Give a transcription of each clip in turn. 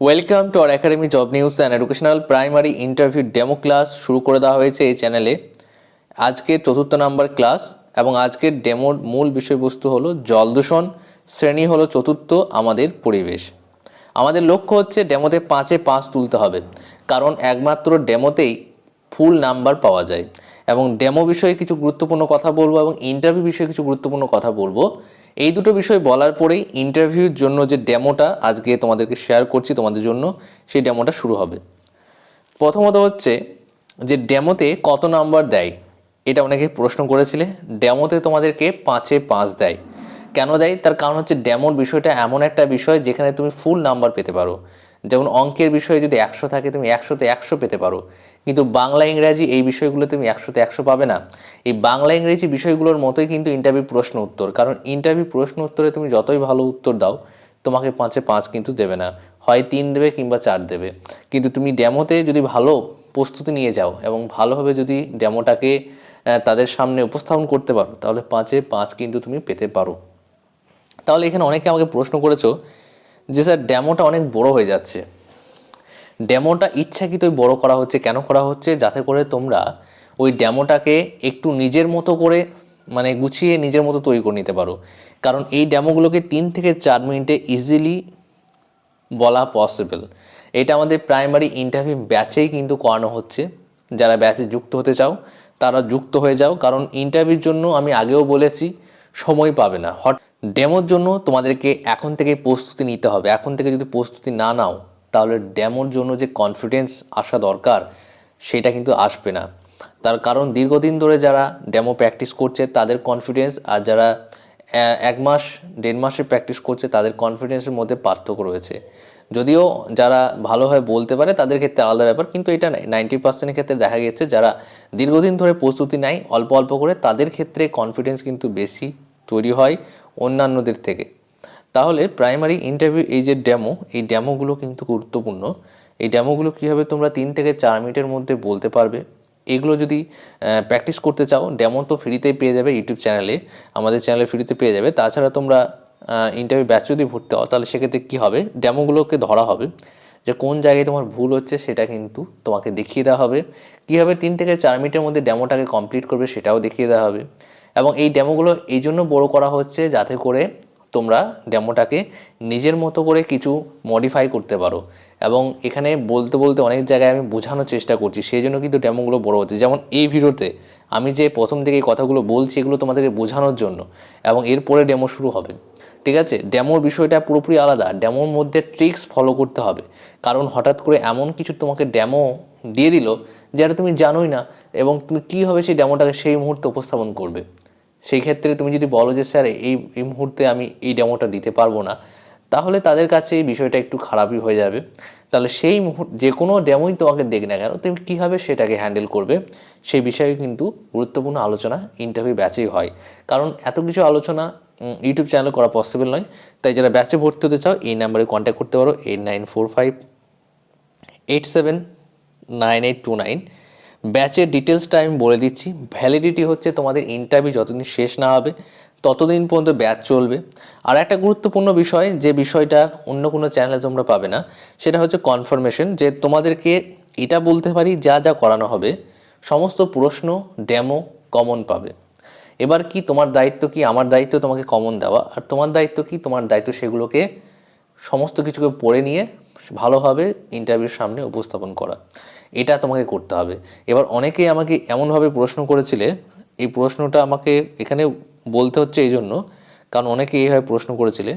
Welcome to R academy job news and educational primary interview demo class শুরু করে দেওয়া হয়েছে এই চ্যানেলে আজকে চতুর্থ নাম্বার ক্লাস এবং আজকের ডেমোর মূল বিষয়বস্তু হলো জল দূষণ, শ্রেণি হলো চতুর্থ, আমাদের পরিবেশ। আমাদের লক্ষ্য হচ্ছে ডেমোতে পাঁচে পাঁচ তুলতে হবে, কারণ একমাত্র ডেমোতেই ফুল নাম্বার পাওয়া যায়। এবং ডেমো বিষয়ে কিছু গুরুত্বপূর্ণ কথা বলব এবং ইন্টারভিউ বিষয়ে কিছু গুরুত্বপূর্ণ কথা বলব। এই দুটো বিষয় বলার পরেই ইন্টারভিউর জন্য যে ডেমোটা আজকে তোমাদেরকে শেয়ার করছি তোমাদের জন্য, সেই ডেমোটা শুরু হবে। প্রথমত হচ্ছে যে ডেমোতে কত নাম্বার দেয়? এটা অনেকে প্রশ্ন করেছিলে। ডেমোতে তোমাদেরকে পাঁচে পাঁচ দেয়। কেন দেয়? তার কারণ হচ্ছে ডেমোর বিষয়টা এমন একটা বিষয় যেখানে তুমি ফুল নাম্বার পেতে পারো। যেমন অঙ্কের বিষয়ে যদি একশো থাকে তুমি একশোতে একশো পেতে পারো। কিন্তু বাংলা, ইংরাজি এই বিষয়গুলো তুমি একশোতে একশো পাবে না। এই বাংলা, ইংরেজি বিষয়গুলোর মতোই কিন্তু ইন্টারভিউ প্রশ্ন উত্তর। কারণ ইন্টারভিউ প্রশ্ন উত্তরে তুমি যতই ভালো উত্তর দাও, তোমাকে পাঁচে পাঁচ কিন্তু দেবে না। হয় তিন দেবে কিংবা চার দেবে। কিন্তু তুমি ডেমোতে যদি ভালো প্রস্তুতি নিয়ে যাও এবং ভালোভাবে যদি ডেমোটাকে তাদের সামনে উপস্থাপন করতে পারো, তাহলে পাঁচে পাঁচ কিন্তু তুমি পেতে পারো। তাহলে এখানে অনেকে আমাকে প্রশ্ন করেছ যে স্যার ড্যামোটা অনেক বড় হয়ে যাচ্ছে। ডেমোটা ইচ্ছাকৃতই বড় করা হচ্ছে, কেন করা হচ্ছে? যাতে করে তোমরা ওই ড্যামোটাকে একটু নিজের মতো করে মানে গুছিয়ে নিজের মতো তৈরি করে নিতে পারো। কারণ এই ডেমোগুলোকে তিন থেকে চার মিনিটে ইজিলি বলা পসিবল এটা আমাদের প্রাইমারি ইন্টারভিউ ব্যাচেই কিন্তু করানো হচ্ছে। যারা ব্যাচে যুক্ত হতে চাও, তারা যুক্ত হয়ে যাও। কারণ ইন্টারভিউর জন্য আমি আগেও বলেছি, সময় পাবে না। হট ডেমোর জন্য তোমাদেরকে এখন থেকে প্রস্তুতি নিতে হবে। এখন থেকে যদি প্রস্তুতি না নাও, তাহলে ডেমোর জন্য যে কনফিডেন্স আসা দরকার, সেটা কিন্তু আসবে না। তার কারণ দীর্ঘদিন ধরে যারা ডেমো প্র্যাকটিস করছে, তাদের কনফিডেন্স আর যারা এক মাস, দেড় মাসে প্র্যাকটিস করছে, তাদের কনফিডেন্সের মধ্যে পার্থক্য রয়েছে। যদিও যারা ভালোভাবে বলতে পারে, তাদের ক্ষেত্রে আলাদা ব্যাপার, কিন্তু এটা নাইনটি পার্সেন্টের ক্ষেত্রে দেখা গেছে যারা দীর্ঘদিন ধরে প্রস্তুতি নেয়, অল্প অল্প করে, তাদের ক্ষেত্রে কনফিডেন্স কিন্তু বেশি তৈরি হয়। অন্যান্যদের থেকে। তাহলে প্রাইমারি ইন্টারভিউ এই যে ডেমো এই ডেমোগুলো কিন্তু গুরুত্বপূর্ণ। এই ডেমোগুলো কীভাবে তোমরা তিন থেকে চার মিনিটের মধ্যে বলতে পারবে? এগুলো যদি প্র্যাকটিস করতে চাও ডেমো তো ফ্রিতেই পেয়ে যাবে ইউটিউব চ্যানেলে আমাদের চ্যানেলে ফ্রিতে পেয়ে যাবে। তাছাড়া তোমরা ইন্টারভিউ ব্যাচ যদি ভর্তি হও, তাহলে সেক্ষেত্রে কী হবে? ডেমোগুলোকে ধরা হবে। যে কোন জায়গায় তোমার ভুল হচ্ছে সেটা কিন্তু তোমাকে দেখিয়ে দেওয়া হবে। কীভাবে তিন থেকে চার মিনিটের মধ্যে ডেমোটাকে কমপ্লিট করবে সেটাও দেখিয়ে দেওয়া হবে। এবং এই ডেমোগুলো এই জন্য বড় করা হচ্ছে যাতে করে তোমরা ডেমোটাকে নিজের মতো করে কিছু মডিফাই করতে পারো। এবং এখানে বলতে বলতে অনেক জায়গায় আমি বোঝানোর চেষ্টা করছি, সেই জন্য কিন্তু ডেমোগুলো বড় হচ্ছে। যেমন এই ভিডিওতে আমি যে প্রথম থেকে কথাগুলো বলছি, এগুলো তোমাদেরকে বোঝানোর জন্য এবং এরপরে ডেমো শুরু হবে। ঠিক আছে? ডেমোর বিষয়টা পুরোপুরি আলাদা। ডেমোর মধ্যে ট্রিক্স ফলো করতে হবে। কারণ হঠাৎ করে এমন কিছু তোমাকে ডেমো দিয়ে দিল যেটা তুমি জানোই না এবং তুমি কীভাবে সেই ডেমোটাকে সেই মুহূর্তে উপস্থাপন করবে। সেই ক্ষেত্রে তুমি যদি বলো যে, স্যার, এই এই মুহূর্তে আমি এই ডেমোটা দিতে পারব না, তাহলে তাদের কাছে এই বিষয়টা একটু খারাপই হয়ে যাবে। তাহলে সেই মুহূর্ত, যে কোনো ডেমোই তোমাকে দেখ না কেন, তুমি কীভাবে সেটাকে হ্যান্ডেল করবে, সেই বিষয়ে কিন্তু গুরুত্বপূর্ণ আলোচনা, ইন্টারভিউ ব্যাচেই হয়। কারণ এত কিছু আলোচনা ইউটিউব চ্যানেলে করা পসিবল নয়। তাই যারা ব্যাচে ভর্তি হতে চাও, এই নাম্বারে কন্ট্যাক্ট করতে পারো eight nine four five eight seven nine eight two nine ব্যাচের ডিটেলসটা আমি বলে দিচ্ছি। ভ্যালিডিটি হচ্ছে তোমাদের ইন্টারভিউ যতদিন শেষ না হবে, ততদিন পর্যন্ত ব্যাচ চলবে। আর একটা গুরুত্বপূর্ণ বিষয়, যে বিষয়টা অন্য কোনো চ্যানেলে তোমরা পাবে না, সেটা হচ্ছে কনফার্মেশন যে তোমাদেরকে এটা বলতে পারি, যা যা করানো হবে, সমস্ত প্রশ্ন ডেমো কমন পাবে। এবার কি তোমার দায়িত্ব কি? আমার দায়িত্ব তোমাকে কমন দেওয়া। আর তোমার দায়িত্ব কি? তোমার দায়িত্ব সেগুলোকে সমস্ত কিছুকে পড়ে নিয়ে ভালোভাবে ইন্টারভিউর সামনে উপস্থাপন করা। এটা তোমাকে করতে হবে। এবার অনেকেই আমাকে এমনভাবে প্রশ্ন করেছিলে, এই প্রশ্নটা আমাকে এখানে বলতে হচ্ছে এই জন্য, কারণ অনেকে এইভাবে প্রশ্ন করেছিলে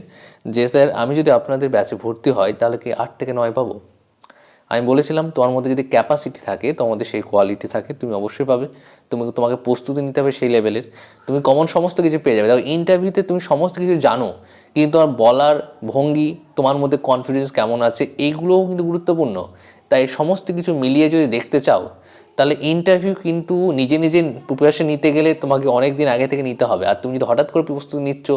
যে, স্যার, আমি যদি আপনাদের ব্যাচে ভর্তি হয়, তাহলে কি আট থেকে নয় পাবো? আমি বলেছিলাম, তোমার মধ্যে যদি ক্যাপাসিটি থাকে, তোমার মধ্যে সেই কোয়ালিটি থাকে, তুমি অবশ্যই পাবে। তুমি তোমাকে প্রস্তুতি নিতে হবে সেই লেভেলের তুমি কমন সমস্ত কিছু পেয়ে যাবে। দেখো ইন্টারভিউতে তুমি সমস্ত কিছু জানো, কিন্তু তোমার বলার ভঙ্গি, তোমার মধ্যে কনফিডেন্স কেমন আছে এইগুলোও কিন্তু গুরুত্বপূর্ণ। তাই সমস্ত কিছু মিলিয়ে যদি দেখতে চাও, তাহলে ইন্টারভিউ কিন্তু নিজে নিজে প্রিপারেশন নিতে গেলে তোমাকে অনেক দিন আগে থেকে নিতে হবে। আর তুমি যদি হঠাৎ করে প্রস্তুতি নিচ্ছ,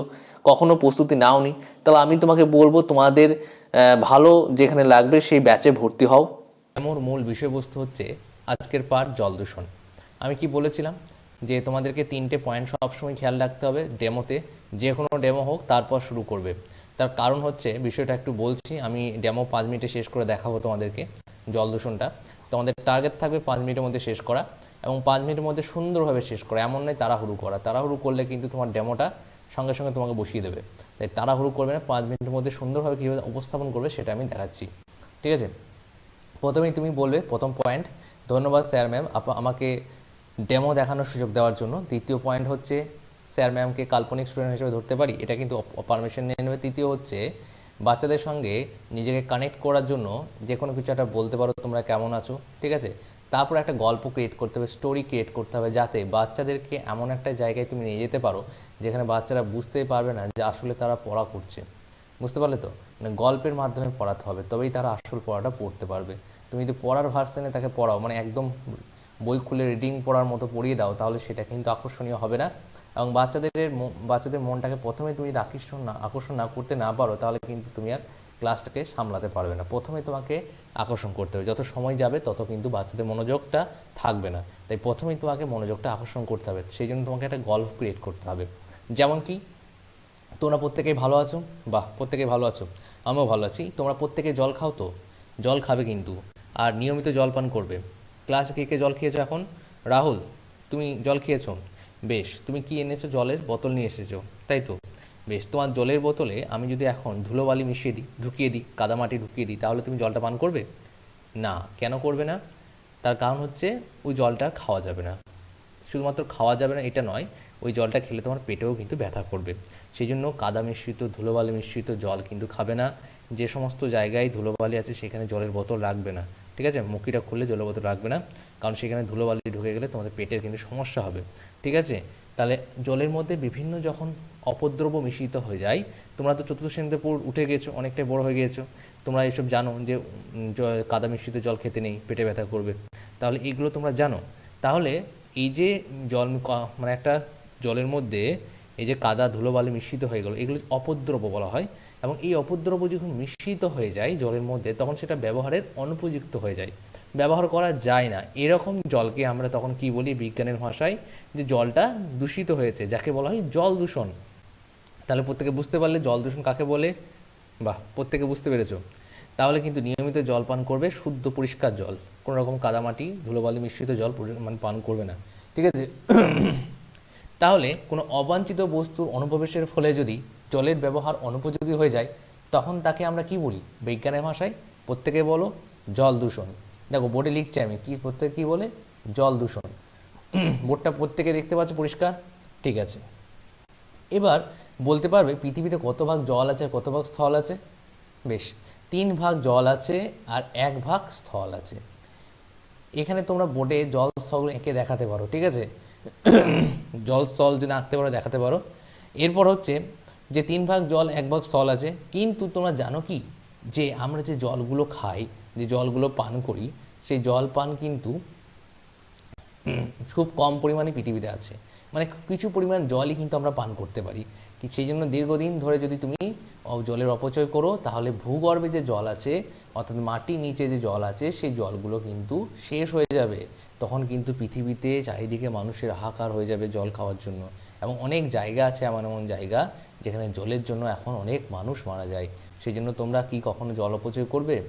কখনো প্রস্তুতি নাও নি তাহলে আমি তোমাকে বলব তোমাদের ভালো যেখানে লাগবে সেই ব্যাচে ভর্তি হও। আমার মূল বিষয়বস্তু হচ্ছে আজকের পাঠ জল দূষণ। আমি কি বলেছিলাম? যে তোমাদেরকে তিনটে পয়েন্ট সবসময় খেয়াল রাখতে হবে ডেমোতে। যে কোনো ডেমো হোক, তারপর শুরু করবে। তার কারণ হচ্ছে, বিষয়টা একটু বলছি, আমি ডেমো পাঁচ মিনিটে শেষ করে দেখাবো তোমাদেরকে। জল দূষণটা। তোমাদের টার্গেট থাকবে পাঁচ মিনিটের মধ্যে শেষ করা এবং পাঁচ মিনিটের মধ্যে সুন্দরভাবে শেষ করা। এমন নয় তাড়াহুড়ো করা। তাড়াহুড়ো করলে কিন্তু তোমার ডেমোটা সঙ্গে সঙ্গে তোমাকে বসিয়ে দেবে। তাই তাড়াহুড়ো করবে না, পাঁচ মিনিটের মধ্যে সুন্দরভাবে কীভাবে উপস্থাপন করবে সেটা আমি দেখাচ্ছি। ঠিক আছে? প্রথমেই তুমি বলবে, প্রথম পয়েন্ট ধন্যবাদ স্যার ম্যাম আমাকে ডেমো দেখানোর সুযোগ দেওয়ার জন্য। দ্বিতীয় পয়েন্ট হচ্ছে, স্যার ম্যামকে কাল্পনিক স্টুডেন্ট হিসেবে ধরতে পারি? এটা কিন্তু পারমিশন নিয়ে নেবে। তৃতীয় হচ্ছে বাচ্চাদের সঙ্গে নিজেকে কানেক্ট করার জন্য যে কোনো কিছু একটা বলতে পারো, তোমরা কেমন আছো? ঠিক আছে? তারপর একটা গল্প ক্রিয়েট করতে হবে স্টোরি ক্রিয়েট করতে হবে যাতে বাচ্চাদেরকে এমন একটা জায়গায় তুমি নিয়ে যেতে পারো যেখানে বাচ্চারা বুঝতেই পারবে না যে আসলে তারা পড়া করছে। বুঝতে পারলে তো? মানে গল্পের মাধ্যমে পড়াতে হবে, তবেই তারা আসল পড়াটা পড়তে পারবে। তুমি যদি পড়ার ভার্সনে তাকে পড়াও মানে একদম বই খুলে রিডিং পড়ার মতো পড়িয়ে দাও, তাহলে সেটা কিন্তু আকর্ষণীয় হবে না। এবং বাচ্চাদের বাচ্চাদের মনটাকে প্রথমে তুমি যদি আকর্ষণ না আকর্ষণ না করতে না পারো, তাহলে কিন্তু তুমি আর ক্লাসটাকে সামলাতে পারবে না। প্রথমে তোমাকে আকর্ষণ করতে হবে। যত সময় যাবে, তত কিন্তু বাচ্চাদের মনোযোগটা থাকবে না। তাই প্রথমেই তোমাকে মনোযোগটা আকর্ষণ করতে হবে। সেই জন্য তোমাকে একটা গল্প ক্রিয়েট করতে হবে। যেমন কি, তোমরা প্রত্যেকেই ভালো আছো? বাহ, প্রত্যেকেই ভালো আছো। আমিও ভালো আছি। তোমরা প্রত্যেকে জল খাও তো? জল খাবে কিন্তু। আর নিয়মিত জল পান করবে। ক্লাসে কে কে জল খেয়েছো এখন? রাহুল, তুমি জল খেয়েছো? বেশ, তুমি কি এনেছো জলের বোতল নিয়ে এসেছ? তাই তো? বেশ, তোমার জলের বোতলে আমি যদি এখন ধুলোবালি মিশিয়ে দিই, ঢুকিয়ে দিই, কাদামাটি ঢুকিয়ে দিই, তাহলে তুমি জলটা পান করবে? না, কেন করবে না? তার কারণ হচ্ছে ওই জলটা খাওয়া যাবে না। শুধুমাত্র খাওয়া যাবে না, এটা নয়, ওই জলটা খেলে তোমার পেটেও কিন্তু ব্যথা করবে। সেই জন্য কাদা মিশ্রিত, ধুলোবালি মিশ্রিত জল কিন্তু খাবে না। যে সমস্ত জায়গায় ধুলোবালি আছে, সেখানে জলের বোতল রাখবে না। ঠিক আছে? মুখিটা খুললে জলের বোতল রাখবে না। কারণ সেখানে ধুলোবালি ঢুকে গেলে তোমাদের পেটের কিন্তু সমস্যা হবে। ঠিক আছে? তাহলে জলের মধ্যে বিভিন্ন যখন অপদ্রব্য মিশ্রিত হয়ে যায়, তোমরা তো চতুর্থ শ্রেণীতে উঠে গিয়েছো অনেকটাই বড় হয়ে গিয়েছো তোমরা এসব জানো যে কাদা মিশ্রিত জল খেতে নেই, পেটে ব্যথা করবে। তাহলে এগুলো তোমরা জানো। তাহলে এই যে জল মানে একটা জলের মধ্যে এই যে কাদা, ধুলোবালি মিশ্রিত হয়ে গেলো, এগুলো অপদ্রব্য বলা হয়। এবং এই অপদ্রব্য যখন মিশ্রিত হয়ে যায় জলের মধ্যে, তখন সেটা ব্যবহারের অনুপযুক্ত হয়ে যায়। ব্যবহার করা যায় না। এরকম জলকে আমরা তখন কি বলি বিজ্ঞানের ভাষায়? যে জলটা দূষিত হয়েছে, যাকে বলা হয় জল দূষণ। তাহলে প্রত্যেকে বুঝতে পারলে জল দূষণ কাকে বলে? বাহ, প্রত্যেকে বুঝতে পেরেছ। তাহলে কিন্তু নিয়মিত জল পান করবে শুদ্ধ পরিষ্কার জল। কোনো রকম কাদামাটি ধুলোবালি মিশ্রিত জল মানে পান করবে না। ঠিক আছে? তাহলে কোনো অবাঞ্ছিত বস্তুর অনুপ্রবেশের ফলে যদি জলের ব্যবহার অনুপযোগী হয়ে যায়, তখন তাকে আমরা কি বলি? বিজ্ঞানের ভাষায় প্রত্যেকে বলো, জল দূষণ। দেখো, বোর্ডে লিখছি আমি, কি প্রত্যেকে কী বলে? জল দূষণ। বোর্ডটা প্রত্যেকে দেখতে পাচ্ছ, পরিষ্কার? ঠিক আছে। এবার বলতে পারবে, পৃথিবীতে কত ভাগ জল আছে কত ভাগ স্থল আছে? বেশ, তিন ভাগ জল আছে আর এক ভাগ স্থল আছে। এখানে তোমরা বোর্ডে জল স্থল এঁকে দেখাতে পারো, ঠিক আছে? জল স্থল যদি আঁকতে পারো, দেখাতে পারো। এরপর হচ্ছে যে তিন ভাগ জল, এক ভাগ স্থল আছে। কিন্তু তোমরা জানো কি? যে আমরা যে জলগুলো খাই, যে জলগুলো পান করি, সেই জল পান কিন্তু খুব কম পরিমাণে পৃথিবীতে আছে। মানে কিছু পরিমাণ জলই কিন্তু আমরা পান করতে পারি। সেই জন্য দীর্ঘদিন ধরে যদি তুমি জলের অপচয় করো, তাহলে ভূগর্ভে যে জল আছে, অর্থাৎ মাটির নিচে যে জল আছে, সেই জলগুলো কিন্তু শেষ হয়ে যাবে। তখন কিন্তু পৃথিবীতে চারিদিকে মানুষের হাহাকার হয়ে যাবে জল খাওয়ার জন্য। এবং অনেক জায়গা আছে, এমন এমন জায়গা যেখানে জলের জন্য এখন অনেক মানুষ মারা যায়। সেই জন্য তোমরা কি কখনো জল অপচয় করবে?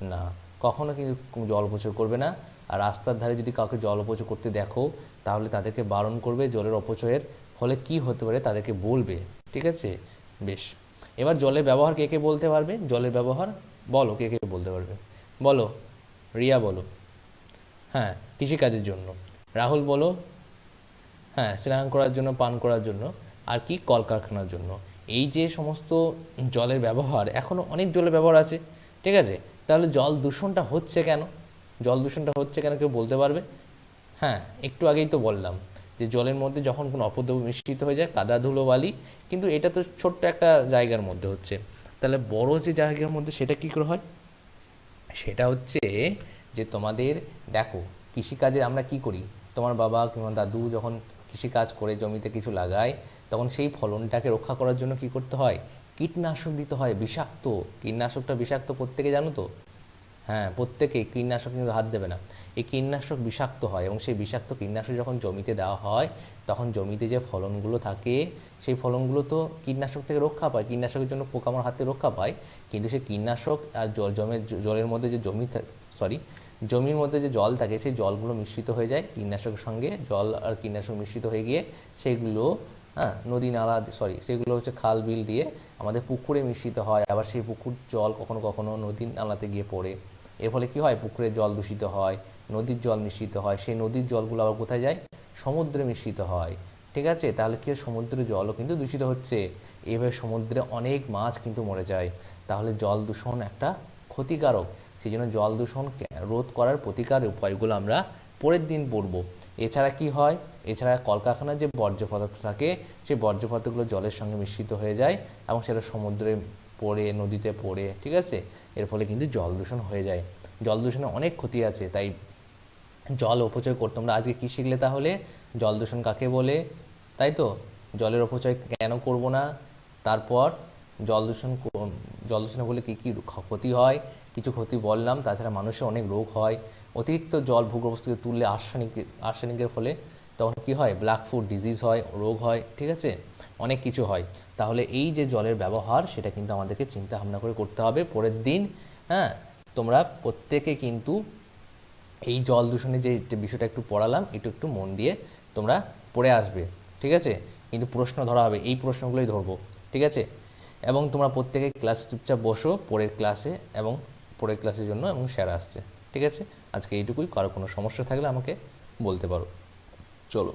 না, কখনো কিন্তু জল অপচয় করবে না। আর রাস্তার ধারে যদি কাউকে জল অপচয় করতে দেখো, তাহলে তাদেরকে বারণ করবে জলের অপচয়ের। ফলে কি হতে পারে তাদেরকে বলবে। ঠিক আছে? বেশ। এবার জলের ব্যবহার কে কে বলতে পারবে? জলের ব্যবহার? বলো, কে কে বলতে পারবে? বলো, রিয়া বলো। হ্যাঁ কৃষিকাজের জন্য। রাহুল বলো। হ্যাঁ স্নান করার জন্য, পান করার জন্য। আর কি কলকারখানার জন্য। এই যে সমস্ত জলের ব্যবহার এখনও অনেক জলের ব্যবহার আছে, ঠিক আছে? তাহলে জল দূষণটা হচ্ছে কেন? জল দূষণটা হচ্ছে কেন কেউ বলতে পারবে? হ্যাঁ একটু আগেই তো বললাম যে জলের মধ্যে যখন কোনো অপদ্রব্য মিশ্রিত হয়ে যায়, কাদা, ধুলো, বালি, কিন্তু এটা তো ছোট্ট একটা জায়গার মধ্যে হচ্ছে। তাহলে বড় যে জায়গার মধ্যে সেটা কী করে হয়? সেটা হচ্ছে যে তোমাদের, দেখো, কৃষিকাজে আমরা কি করি? তোমার বাবা কিংবা দাদু যখন কৃষিকাজ করে জমিতে কিছু লাগায়, তখন সেই ফলনটাকে রক্ষা করার জন্য কি করতে হয়? কীটনাশক দিতে হয়, বিষাক্ত। কীটনাশকটা বিষাক্ত প্রত্যেকে জানো তো? হ্যাঁ প্রত্যেকে কীটনাশক কিন্তু হাত দেবে না। এই কীটনাশক বিষাক্ত হয় এবং সেই বিষাক্ত কীটনাশক যখন জমিতে দেওয়া হয়, তখন জমিতে যে ফলনগুলো থাকে, সেই ফলনগুলো তো কীটনাশক থেকে রক্ষা পায়, কীটনাশকের জন্য পোকামার হাত রক্ষা পায়। কিন্তু সেই কীটনাশক আর জল জমের, জলের মধ্যে যে জমি সরি জমির মধ্যে যে জল থাকে, সেই জলগুলো মিশ্রিত হয়ে যায় কীটনাশকের সঙ্গে। জল আর কীটনাশক মিশ্রিত হয়ে গিয়ে সেগুলো হ্যাঁ নদী নালা, সরি, সেগুলো হচ্ছে খাল, বিল দিয়ে আমাদের পুকুরে মিশ্রিত হয়। আবার সেই পুকুর জল কখনো কখনো নদী নালাতে গিয়ে পড়ে। এর ফলে কী হয়? পুকুরের জল দূষিত হয়, নদীর জল মিশ্রিত হয়। সেই নদীর জলগুলো আবার কোথায় যায়? সমুদ্রে মিশ্রিত হয়। ঠিক আছে? তাহলে কি? সমুদ্রের জলও কিন্তু দূষিত হচ্ছে। এইভাবে সমুদ্রে অনেক মাছ কিন্তু মরে যায়। তাহলে জল দূষণ একটা ক্ষতিকারক। সেই জন্য জল দূষণ রোধ করার প্রতিকার উপায়গুলো আমরা পরের দিন পড়ব। এছাড়া কি হয়? এছাড়া কলকারখানার যে বর্জ্য পদার্থ থাকে, সেই বর্জ্য পদার্থগুলো জলের সঙ্গে মিশ্রিত হয়ে যায় এবং সেটা সমুদ্রে পড়ে, নদীতে পড়ে, ঠিক আছে? এর ফলে কিন্তু জল দূষণ হয়ে যায়। জল দূষণে অনেক ক্ষতি আছে, তাই জল অপচয় করতে তোমরা আজকে কী শিখলে তাহলে? জল দূষণ কাকে বলে? তাই তো? জলের অপচয় কেন করব না? তারপর জল দূষণ জল দূষণে বলে কী কী ক্ষতি হয়? কিছু ক্ষতি বললাম, তাছাড়া মানুষের অনেক রোগ হয়। অতিরিক্ত জল ভূগর্ভস্থ থেকে তুললে আর্সেনিক, আর্সেনিকের ফলে তখন কি হয়? ব্ল্যাক ফুড ডিজিজ হয়, রোগ হয়, ঠিক আছে? অনেক কিছু হয়। তাহলে এই যে জলের ব্যবহার, সেটা কিন্তু আমাদেরকে চিন্তা ভাবনা করে করতে হবে। পরের দিন হ্যাঁ তোমরা প্রত্যেকে কিন্তু এই জল দূষণের যে বিষয়টা একটু পড়ালাম, একটু একটু মন দিয়ে তোমরা পড়ে আসবে, ঠিক আছে? কিন্তু প্রশ্ন ধরা হবে, এই প্রশ্নগুলোই ধরবো, ঠিক আছে? এবং তোমরা প্রত্যেকে ক্লাস চুপচাপ বসো, পরের ক্লাসে এবং পরের ক্লাসের জন্য এবং স্যার আসছে, ঠিক আছে? আজকে এইটুকুই, কারও কোনো সমস্যা থাকলে আমাকে বলতে পারো। চলো।